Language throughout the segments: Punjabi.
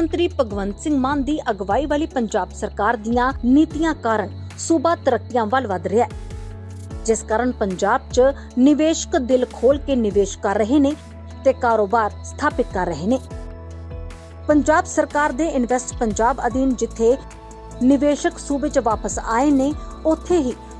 ਮੰਤਰੀ ਭਗਵੰਤ ਸਿੰਘ ਮਾਨ ਦੀ ਅਗਵਾਈ ਵਾਲੀ ਪੰਜਾਬ ਸਰਕਾਰ ਦੀਆਂ ਨੀਤੀਆਂ ਕਾਰਨ ਸੂਬਾ ਤਰੱਕੀਆਂ ਵੱਲ ਵਧ ਰਿਹਾ ਹੈ। ਜਿਸ ਕਾਰਨ ਪੰਜਾਬ 'ਚ ਨਿਵੇਸ਼ਕ ਦਿਲ ਖੋਲ ਕੇ ਨਿਵੇਸ਼ ਕਰ ਰਹੇ ਨੇ ਤੇ ਕਾਰੋਬਾਰ ਸਥਾਪਿਤ ਕਰ ਰਹੇ ਨੇ। ਪੰਜਾਬ ਸਰਕਾਰ ਦੇ ਇਨਵੈਸਟ ਪੰਜਾਬ ਅਧੀਨ ਜਿੱਥੇ ਨਿਵੇਸ਼ਕ ਸੂਬੇ 'ਚ ਵਾਪਸ ਆਏ ਨੇ, ਉੱਥੇ ਹੀ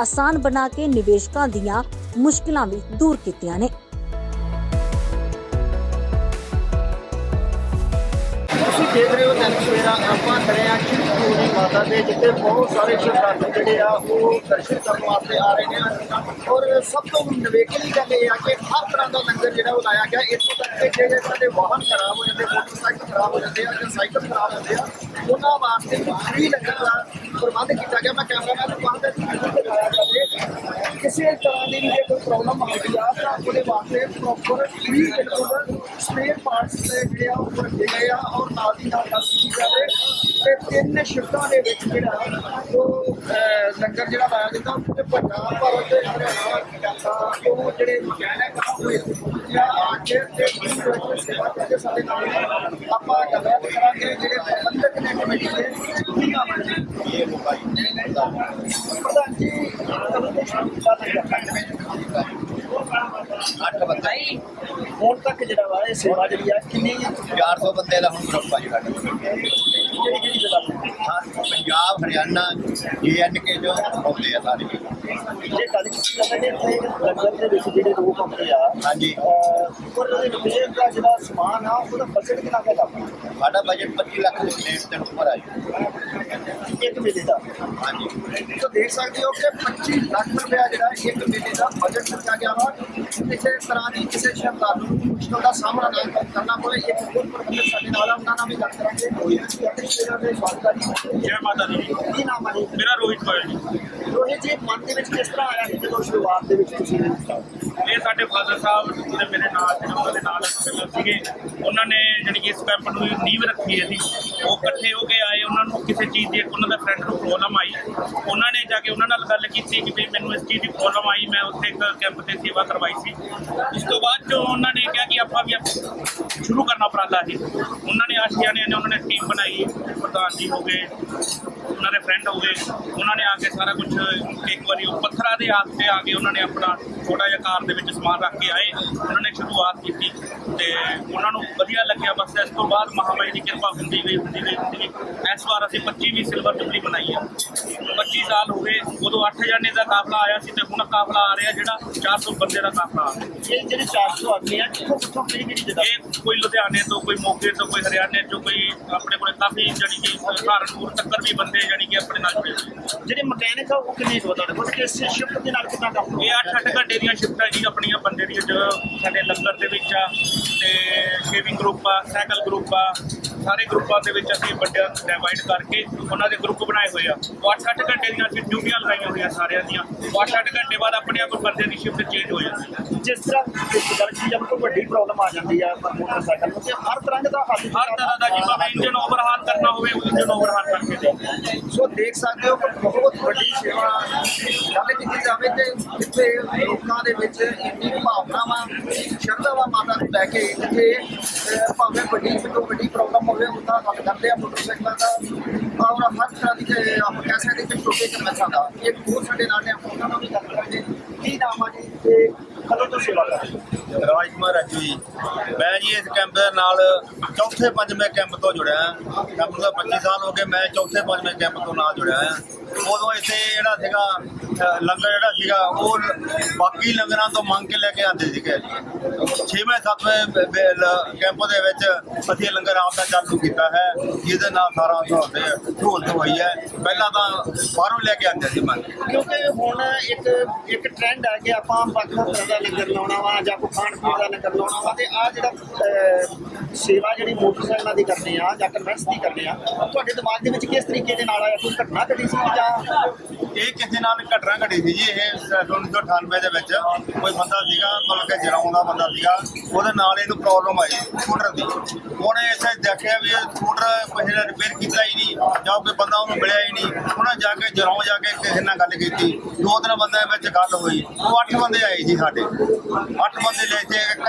ਆਸਾਨ ਬਣਾ ਕੇ ਨਿਵੇਸ਼ਕਾਂ ਦੀਆਂ ਮੁਸ਼ਕਲਾਂ ਵੀ ਦੂਰ ਕੀਤੀਆਂ ਨੇ। ਤੁਸੀਂ ਦੇਖ ਰਹੇ ਹੋ ਦੈਨਿਕ ਸਵੇਰਾ ਆਪਾਂ ਖੜੇ ਆ ਚਿੰਤਪੂਰਨੀ ਮਾਤਾ ਦੇ ਜਿੱਥੇ ਬਹੁਤ ਸਾਰੇ ਸ਼ਰਧਾਲੂ ਜਿਹੜੇ ਆ ਉਹ ਦਰਸ਼ਨ ਕਰਨ ਵਾਸਤੇ ਆ ਰਹੇ ਨੇ। ਔਰ ਸਭ ਤੋਂ ਨਵੇਕਲੀ ਗੱਲ ਇਹ ਆ ਕਿ ਹਰ ਤਰ੍ਹਾਂ ਦਾ ਲੰਗਰ ਜਿਹੜਾ ਉਹ ਲਾਇਆ ਗਿਆ। ਇੱਥੋਂ ਤੱਕ ਕਿ ਜਿਹੜੇ ਸਾਡੇ ਵਾਹਨ ਖਰਾਬ ਹੋ ਜਾਂਦੇ, ਮੋਟਰਸਾਈਕਲ ਖਰਾਬ ਹੋ ਜਾਂਦੇ ਆ ਜਾਂ ਸਾਈਕਲ ਖਰਾਬ ਹੁੰਦੇ ਆ, ਉਹਨਾਂ ਵਾਸਤੇ ਵੀ ਫ੍ਰੀ ਲੰਗਰ ਦਾ ਪ੍ਰਬੰਧ ਕੀਤਾ ਗਿਆ। ਮੈਂ ਕੈਮਰਾਮੈਨ ਨੂੰ ਕਹਾਂਗਾ ਕਿ ਵੀਡੀਓ ਦਿਖਾਇਆ ਜਾਵੇ ਕਿਸੇ ਤਰ੍ਹਾਂ ਦੀ ਵੀ ਜੇ ਕੋਈ ਪ੍ਰੋਬਲਮ ਆਉਂਦੀ ਆ, ਤਾਂ ਉਹਦੇ ਵਾਸਤੇ ਪ੍ਰੋਪਰ ਫ੍ਰੀ ਬਿਲਕੁਲ ਸਪੇਅਰ ਪਾਰਟਸ ਦੇ ਜਿਹੜੇ ਆ ਉਹ ਰੱਖੇ ਗਏ ਆ ਔਰ ਨਾਲ ਦੀ ਨਾਲ ਗੱਲ ਕੀਤੀ ਜਾਵੇ ਤੇ ਤਿੰਨ ਸ਼ਿਫਟਾਂ ਦੇ ਵਿੱਚ ਜਿਹੜਾ ਉਹ ਲੰਗਰ ਜਿਹੜਾ ਲਾਇਆ ਜਾਂਦਾ ਤੇ ਪੰਜਾਬ ਭਾਰਤ ਦੇ ਹਰਿਆਣਾ ਉਹ ਜਿਹੜੇ ਮਕੈਨਿਕ ਆ, ਉਹ ਇੱਥੇ ਪਹੁੰਚੇ ਆ ਕੇ ਤੇ ਸੇਵਾ ਕਰਦੇ ਸਾਡੇ ਨਾਲ ਆਪਾਂ ਗੱਲਬਾਤ ਕਰਾਂਗੇ, ਜਿਹੜੇ ਪ੍ਰਬੰਧਕ ਨੇ ਕਮੇਟੀ ਦੇ ਕੀ ਨਾਮ ਹੈ ਜੀ ਇਹ ਪ੍ਰਧਾਨ ਜੀ ਕਦੋਂ ਤੋਂ ਸ਼ੁਰੂ ਕੀਤਾ ਲੰਗਰ ਅੱਠ ਬੰਦੇ ਹੁਣ ਤੱਕ ਜਿਹੜਾ ਵਾ ਇਹ ਸੇਵਾ ਜਿਹੜੀ ਆ ਕਿੰਨੀ 400 ਬੰਦੇ ਦਾ ਹੁਣ ਗਰੁੱਪ ਆ ਜੀ ਸਾਡਾ ਕਿਹੜੀ ਕਿਹੜੀ ਜਗ੍ਹਾ ਤੋਂ ਹਾਂ, ਪੰਜਾਬ ਹਰਿਆਣਾ ਕੇ ਜੋ ਆਉਂਦੇ ਆ ਸਾਰੇ। ਜੇ ਗੱਲ ਕੀਤੀ ਜਾਵੇ ਕਿ ਲੰਗਰ ਦੇ ਵਿੱਚ ਜਿਹੜੇ ਲੋਕ ਆਉਂਦੇ ਆ ਹਾਂਜੀ। ਉੱਪਰ ਦੇ ਰਿਪੇਅਰ ਦਾ ਜਿਹੜਾ ਸਮਾਨ ਆ ਉਹਦਾ ਬਜਟ ਕਿੰਨਾ ਕੁ ਲੱਗਦਾ ਸਾਡਾ ਬਜਟ 25 ਲੱਖ ਦੇ ਨੇੜੇ ਤੇ ਉੱਪਰ ਆ ਜੀ। ਇੱਕ ਮੇਲੇ ਦਾ? ਹਾਂਜੀ। ਸੋ ਦੇਖ ਸਕਦੇ ਹੋ ਕਿ 25 ਲੱਖ ਰੁਪਇਆ ਜਿਹੜਾ ਇੱਕ ਮੇਲੇ ਦਾ ਬਜਟ ਰੱਖਿਆ ਗਿਆ ਵਾ। ਕਿਸੇ ਤਰ੍ਹਾਂ ਦੀ ਕਿਸੇ ਸ਼ਰਧਾਲੂ ਨੂੰ ਮੁਸ਼ਕਲ ਦਾ ਸਾਹਮਣਾ ਨਾ ਕਰਨਾ ਪਵੇ। ਇੱਕ ਹੋਰ ਪ੍ਰਬੰਧਕ ਸਾਡੇ ਨਾਲ ਆ ਉਹਨਾਂ ਨਾਲ ਵੀ ਗੱਲ ਕਰਾਂਗੇ। ਕੋਈ ਆਪਣੇ ਸ਼ੇਰਾਂ ਦੇ ਸਵਾਗਤ ਜੈ ਮਾਤਾ ਦੀ। ਜੀ। ਕੀ ਨਾਮ ਆ ਜੀ ਮੇਰਾ ਰੋਹਿਤ ਗੋਇਲ ਜੀ। ਰੋਹਿਤ ਜੀ ਮਨ ਦੇ ਵਿੱਚ ਕਿਸ ਤਰ੍ਹਾਂ ਆਇਆ ਸੀ ਜਦੋਂ ਸ਼ੁਰੂਆਤ ਦੇ ਵਿੱਚ ਤੁਸੀਂ ਇਹ ਸਾਡੇ ਫਾਦਰ ਸਾਹਿਬ ਜਿਹੜੇ ਮੇਰੇ ਨਾਲ ਜਿਹੜੇ ਉਹਨਾਂ ਦੇ ਨਾਲ ਪਹਿਲਾਂ ਸੀਗੇ ਉਹਨਾਂ ਨੇ ਜਿਹੜੀ ਕਿ ਇਸ ਕੈਂਪ ਨੂੰ ਨੀਂਹ ਰੱਖੀ ਹੈ ਸੀ ਉਹ ਇਕੱਠੇ ਹੋ ਕੇ ਆਏ ਉਹਨਾਂ ਨੂੰ ਕਿਸੇ ਚੀਜ਼ ਦੀ ਇੱਕ ਉਹਨਾਂ ਦਾ ਫਰੈਂਡ ਨੂੰ ਪ੍ਰੋਬਲਮ ਆਈ। ਉਹਨਾਂ ਨੇ ਜਾ ਕੇ ਉਹਨਾਂ ਨਾਲ ਗੱਲ ਕੀਤੀ ਕਿ ਵੀ ਮੈਨੂੰ ਇਸ ਚੀਜ਼ ਦੀ ਪ੍ਰੋਬਲਮ ਆਈ ਮੈਂ ਉੱਥੇ ਇੱਕ ਕੈਂਪ ਤੇ ਸੇਵਾ ਕਰਵਾਈ ਸੀ। ਉਸ ਤੋਂ ਬਾਅਦ ਜੋ ਉਹਨਾਂ ਨੇ ਕਿਹਾ ਕਿ ਆਪਾਂ ਵੀ ਆਪ- ਸ਼ੁਰੂ ਕਰਨਾ ਉਪਰਾਲਾ ਉਹਨਾਂ ਨੇ ਅੱਠ ਨੇ ਉਹਨਾਂ ਨੇ ਟੀਮ ਬਣਾਈ, ਪ੍ਰਧਾਨ ਜੀ ਹੋ ਗਏ, ਉਹਨਾਂ ਦੇ ਫਰੈਂਡ ਹੋ ਗਏ, ਉਹਨਾਂ ਨੇ ਆ ਕੇ ਸਾਰਾ ਕੁਝ ਇੱਕ ਵਾਰੀ ਉਹ ਪੱਥਰਾਂ ਦੇ ਹੱਥ ਤੇ ਆ ਕੇ ਉਹਨਾਂ ਨੇ ਆਪਣਾ ਛੋਟਾ ਜਿਹਾ ਕਾਰ ਦੇ ਵਿੱਚ ਸਮਾਨ ਰੱਖ ਕੇ ਆਏ, ਉਹਨਾਂ ਨੇ ਸ਼ੁਰੂਆਤ ਕੀਤੀ ਤੇ ਉਹਨਾਂ ਨੂੰ ਵਧੀਆ ਲੱਗਿਆ। ਬਸ ਇਸ ਤੋਂ ਬਾਅਦ ਮਹਾਮਾਰੀ ਦੀ ਕਿਰਪਾ ਹੁੰਦੀ ਗਈ ਹੁੰਦੀ ਗਈ ਹੁੰਦੀ ਗਈ। ਇਸ ਵਾਰ ਅਸੀਂ 25ਵੀਂ ਸਿਲਵਰ ਜੁਬਲੀ ਬਣਾਈ ਹੈ 25 ਸਾਲ ਹੋ ਗਏ ਉਦੋਂ 8 ਜਣੇ ਦਾ ਕਾਫਲਾ ਆਇਆ ਸੀ ਤੇ ਹੁਣ ਕਾਫਲਾ ਆ ਰਿਹਾ ਜਿਹੜਾ 400 ਬੰਦੇ ਦਾ ਕਾਫਲਾ ਆ ਰਿਹਾ। ਇਹ ਜਿਹੜੇ 400 ਆਦਮੀ ਆ ਕਿੱਥੋਂ ਕਿੱਥੋਂ ਕਿਹੜੀ ਕਿਹੜੀ ਜਗ੍ਹਾ? ਇਹ ਕੋਈ ਲੁਧਿਆਣੇ ਤੋਂ ਕੋਈ ਮੋਗੇ ਤੋਂ ਕੋਈ ਹਰਿਆਣੇ ਤੋਂ ਕੋਈ ਆਪਣੇ ਕੋਲੇ ਕਾਫੀ ਜਾਨੀ ਕਿ ਸਹਾਰਨਪੁਰ ਤੱਕ ਵੀ ਬੰਦੇ ਜਾਨੀ ਕਿ ਆਪਣੇ ਨਾਲ ਜੁੜੇ ਨੇ। ਜਿਹੜੇ ਮਕੈਨਿਕ ਆ ਉਹ ਕਿੰਨੇ ਤੁਹਾਡੇ ਕੋਲ? ਕਿਸ ਸ਼ਿਫਟ ਦੇ ਨਾਲ ਕਿੰਨਾ ਕੰਮ ਇਹ 8-8 ਘੰਟੇ ਦੀਆਂ ਸ਼ਿਫਟਾਂ ਜੀ ਆਪਣੀਆਂ ਬੰਦੇ ਦੀਆਂ ਸਾਡੇ ਲੰਗਰ ਦੇ ਵਿੱਚ ਆ ਤੇ ਸ਼ੇਵਿੰਗ ਗਰੁੱਪ ਆ ਸਾਈਕਲ ਗਰੁੱਪ ਆ ਸਾਰੇ ਗਰੁੱਪਾਂ ਦੇ ਵਿੱਚ ਅਸੀਂ ਵੱਡਿਆਂ ਡਿਵਾਈਡ ਕਰਕੇ ਉਹਨਾਂ ਦੇ ਗਰੁੱਪ ਬਣਾਏ ਹੋਏ ਆ। ਉਹ 8-8 ਘੰਟੇ ਦੀਆਂ ਅਸੀਂ ਡਿਊਟੀਆਂ ਲਗਾਈਆਂ ਹੋਈਆਂ ਸਾਰਿਆਂ ਦੀਆਂ। ਉਹ 8-8 ਘੰਟੇ ਬਾਅਦ ਆਪਣੇ ਆਪ ਬੰਦੇ ਦੀ ਸ਼ਿਫਟ ਚੇਂਜ ਹੋ ਜਾਂਦੀ ਹੈ ਜਿਸ ਤਰ੍ਹਾਂ ਗੱਲ ਦੀ ਜਦ ਕੋਈ ਵੱਡੀ ਪ੍ਰੋਬਲਮ ਆ ਜਾਂਦੀ ਆ ਮੋਟਰਸਾਈਕਲ ਨੂੰ ਤੇ ਹਰ ਤਰ੍ਹਾਂ ਦਾ ਹੱਲ ਹਰ ਤਰ੍ਹਾਂ ਦਾ ਜਿਵੇਂ ਇੰਜਨ ਓਵਰਹਾਲ ਕਰਨਾ ਹੋਵੇ ਉਹ ਇੰਜਨ ਓਵਰਹਾਲ ਕਰਕੇ ਦੇ। ਸੋ ਦੇਖ ਸਕਦੇ ਹੋ ਕਿ ਬਹੁਤ ਵੱਡੀ ਸੇਵਾ ਗੱਲ ਕੀਤੀ ਜਾਵੇ ਤੇ ਜਿੱਥੇ ਲੋਕਾਂ ਦੇ ਵਿੱਚ ਇੰਨੀ ਭਾਵਨਾ ਵਾ ਸ਼ਰਧਾ ਵਾ ਮਾਤਾ ਨੂੰ ਲੈ ਕੇ ਇੱਥੇ ਭਾਵੇਂ ਵੱਡੀ ਤੋਂ ਵੱਡੀ ਪ੍ਰੋਬਲਮ ਹੋਵੇ ਉਹਦਾ ਹੱਲ ਕਰਦੇ ਆ ਮੋਟਰਸਾਈਕਲਾਂ ਦਾ। ਔਰ ਹਰ ਤਰ੍ਹਾਂ ਦੀ ਤੇ ਕਹਿ ਸਕਦੇ ਕਿ ਛੋਟੇ ਕਮੈਸਾਂ ਦਾ। ਇੱਕ ਹੋਰ ਸਾਡੇ ਨਾਲ ਨੇ, ਆਪਾਂ ਉਹਨਾਂ ਨਾਲ ਵੀ ਗੱਲ ਕਰਾਂਗੇ ਕੀ ਨਾਮ ਆ ਜੀ? ਤੇ ਕਦੋਂ ਤੋਂ ਸੇਵਾ ਕਰ ਰਹੇ ਹੋ? ਰਾਜਕੁਮਾਰ ਰਾਜੂ ਜੀ। ਮੈਂ ਜੀ ਇਸ ਕੈਂਪ ਦੇ ਨਾਲ ਚੌਥੇ ਪੰਜਵੇਂ ਕੈਂਪ ਤੋਂ ਜੁੜਿਆ ਹਾਂ। ਕੈਂਪ ਦਾ 25 ਸਾਲ ਹੋ ਗਏ, ਮੈਂ ਚੌਥੇ ਪੰਜਵੇਂ ਕੈਂਪ ਤੋਂ ਨਾਲ ਜੁੜਿਆ ਹਾਂ। ਉਦੋਂ ਇੱਥੇ ਜਿਹੜਾ ਸੀਗਾ ਲੰਗਰ ਜਿਹੜਾ ਸੀਗਾ ਉਹ ਬਾਕੀ ਲੰਗਰਾਂ ਤੋਂ ਮੰਗ ਕੇ ਲੈ ਕੇ ਆਉਂਦੇ ਸੀਗੇ ਜੀ। ਛੇਵੇਂ ਸੱਤਵੇਂ ਬ- ਬ- ਲ- ਕੈਂਪ ਦੇ ਵਿੱਚ ਅਸੀਂ ਲੰਗਰ ਆਪ ਦਾ ਚਾਲੂ ਕੀਤਾ ਹੈ ਜਿਹਦੇ ਨਾਲ ਸਾਰਾ ਤੁਹਾਡੇ ਸਹੂਲਤ ਹੋਈ ਹੈ। ਪਹਿਲਾਂ ਤਾਂ ਬਾਹਰੋਂ ਲੈ ਕੇ ਆਉਂਦੇ ਸੀ ਮੰਗ। ਕਿਉਂਕਿ ਹੁਣ ਇੱਕ ਇੱਕ ਟ੍ਰੈਂਡ ਹੈ ਕਿ ਆਪਾਂ ਵੱਖ ਦਾ ਲੰਗਰ ਲਾਉਣਾ ਵਾ ਜਾਂ ਕੋਈ ਖਾਣ ਪੀਣ ਦਾ ਲੰਗਰ ਲਾਉਣਾ ਵਾ ਤੇ ਆ ਜਿਹੜਾ ਸੇਵਾ ਜਿਹੜੀ ਮੋਟਰਸਾਈਕਲਾਂ ਦੀ ਕਰਨੀ ਆ ਜਾਂ ਕਨਵੈਂਸ ਦੀ ਕਰਨੀ ਆ ਤੁਹਾਡੇ ਦਿਮਾਗ ਦੇ ਵਿੱਚ ਕਿਸ ਤਰੀਕੇ ਦੇ ਨਾਲ ਆਇਆ? ਕੋਈ ਘਟਨਾ ਘਟੀ ਸੀ ਜਾਂ? ਇਹ ਕਿਸੇ ਨਾਲ ਘਟਨਾ ਘਟੀ ਸੀ ਜੀ, ਇਹ 1998 ਦੇ ਵਿੱਚ ਕੋਈ ਬੰਦਾ ਸੀਗਾ, ਮਤਲਬ ਕਿ ਜਰਾਉਂ ਦਾ ਬੰਦਾ ਸੀਗਾ, ਉਹਦੇ ਨਾਲ ਇਹਨੂੰ ਪ੍ਰੋਬਲਮ ਆਈ ਸਕੂਟਰ ਦੀ। ਉਹਨੇ ਇੱਥੇ ਦੇਖਿਆ ਵੀ ਸਕੂਟਰ ਕਿਸੇ ਨੇ ਰਿਪੇਅਰ ਕੀਤਾ ਹੀ ਨਹੀਂ, ਜਾਂ ਕੋਈ ਬੰਦਾ ਉਹਨੂੰ ਮਿਲਿਆ ਹੀ ਨਹੀਂ। ਉਹਨੇ ਜਾ ਕੇ ਜਰਾਉਂ ਜਾ ਕੇ ਕਿਸੇ ਨਾਲ ਗੱਲ ਕੀਤੀ। ਦੋ ਤਿੰਨ ਬੰਦਿਆਂ ਵਿੱਚ ਗੱਲ ਹੋਈ। ਉਹ ਅੱਠ ਬੰਦੇ ਆਏ ਜੀ ਸਾਡੇ। ਅੱਠ ਬੰਦੇ ਲੈ ਕੇ ਇੱਕ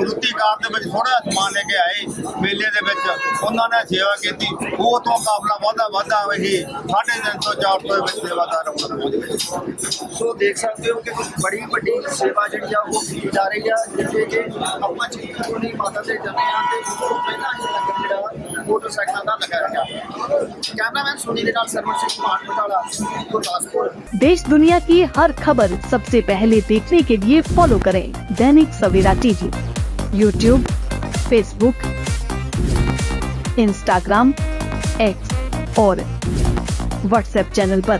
ਮਰੂਤੀ ਕਾਰ ਦੇ ਵਿੱਚ ਥੋੜਾ ਸਮਾਨ ਲੈ ਕੇ ਆਏ ਮੇਲੇ ਦੇ ਵਿੱਚ। ਉਹਨਾਂ ਨੇ ਸੇਵਾ ਕੀਤੀ। ਉਹ ਤੋਂ ਕਾਫਲਾ ਵਾਧਾ ਵਾਧਾ ਇਹ ਸਾਢੇ ਤਿੰਨ ਤੋਂ ਚਾਰ ਸੌ ਦੇ ਵਿੱਚ ਸੇਵਾਦਾਰ ਉਹਨਾਂ ਦੇ ਸੋ ਦੇਖ ਸਕਦੇ ਹੋ ਕਿ ਬੜੀ ਵੱਡੀ ਸੇਵਾ ਜਿਹੜੀ ਆ ਉਹ ਕੀਤੀ ਜਾ ਰਹੀ ਆ ਜਿੱਥੇ ਕਿ ਆਪਾਂ ਚਿੰਤਪੁਰਨੀ ਮਾਤਾ ਦੇ ਜਾਂਦੇ ਆ ਤੇ ਉਸ ਤੋਂ ਪਹਿਲਾਂ ਹੀ ਲੰਗਰ ਜਿਹੜਾ ਮੋਟਰਸਾਈਕਲਾਂ ਦਾ ਲਗਾਇਆ ਗਿਆ ਕੈਮਰਾਮੈਨ ਸੁਨੀ ਦੇ ਨਾਲ ਸਰਵਣ ਸਿੰਘ ਮਾਨ ਬਟਾਲਾ ਗੁਰਦਾਸਪੁਰ देश दुनिया की हर खबर सबसे पहले देखने के लिए फॉलो करें Dainik Savera TV YouTube Facebook Instagram X और व्हाट्सएप चैनल पर।